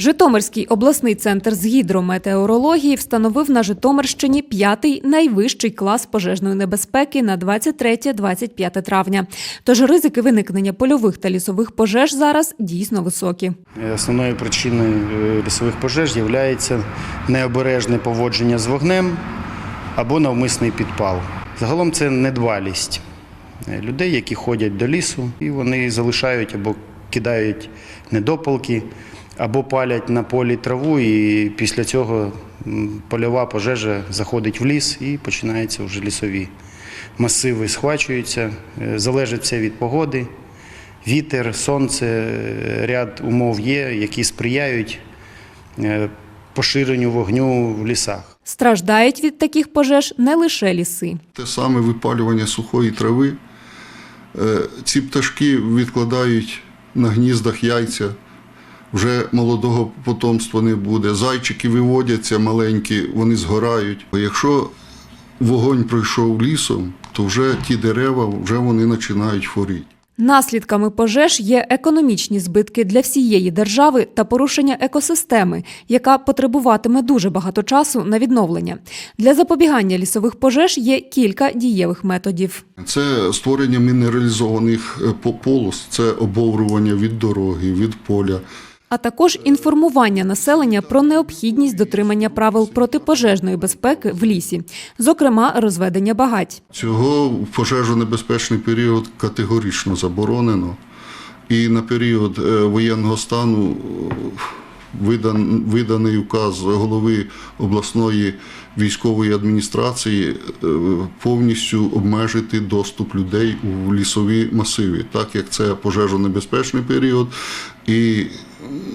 Житомирський обласний центр з гідрометеорології встановив на Житомирщині п'ятий найвищий клас пожежної небезпеки на 23-25 травня. Тож ризики виникнення польових та лісових пожеж зараз дійсно високі. Основною причиною е, лісових пожеж є необережне поводження з вогнем або навмисний підпал. Загалом це недбалість е, людей, які ходять до лісу, і вони залишають або кидають недопалки, або палять на полі траву, і після цього польова пожежа заходить в ліс і починаються вже лісові масиви, схвачуються. Е, Залежить все від погоди. Вітер, сонце, е, ряд умов є, які сприяють е, поширенню вогню в лісах. Страждають від таких пожеж не лише ліси. Те саме випалювання сухої трави. Ці пташки відкладають на гніздах яйця, вже молодого потомства не буде. Зайчики виводяться маленькі, вони згорають. Якщо вогонь пройшов лісом, то вже ті дерева вже вони починають хворіти. Наслідками пожеж є економічні збитки для всієї держави та порушення екосистеми, яка потребуватиме дуже багато часу на відновлення. Для запобігання лісових пожеж є кілька дієвих методів. Це створення мінералізованих е, полос, це обоврування від дороги, від поля. А також інформування населення про необхідність дотримання правил протипожежної безпеки в лісі, зокрема розведення багать. Цього в пожежонебезпечний період категорично заборонено. І на період е, воєнного стану виданий указ голови обласної військової адміністрації е, повністю обмежити доступ людей у лісові масиви, так як це пожежонебезпечний період. І,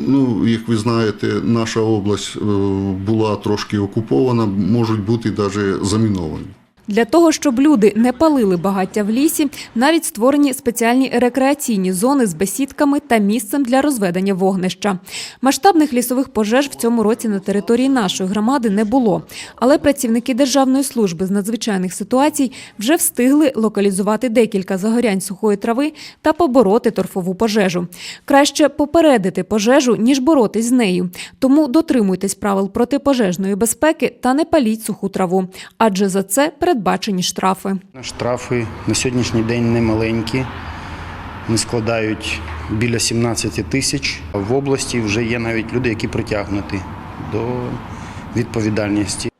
ну, як ви знаєте, наша область е, була трошки окупована, можуть бути навіть заміновані. Для того, щоб люди не палили багаття в лісі, навіть створені спеціальні рекреаційні зони з бесідками та місцем для розведення вогнища. Масштабних лісових пожеж в цьому році на території нашої громади не було, але працівники Державної служби з надзвичайних ситуацій вже встигли локалізувати декілька загорянь сухої трави та побороти торфову пожежу. Краще попередити пожежу, ніж боротись з нею. Тому дотримуйтесь правил протипожежної безпеки та не паліть суху траву, адже за це передбачені штрафи. Штрафи на сьогоднішній день не маленькі, вони складають біля 17 тисяч. В області вже є навіть люди, які притягнуті до відповідальності.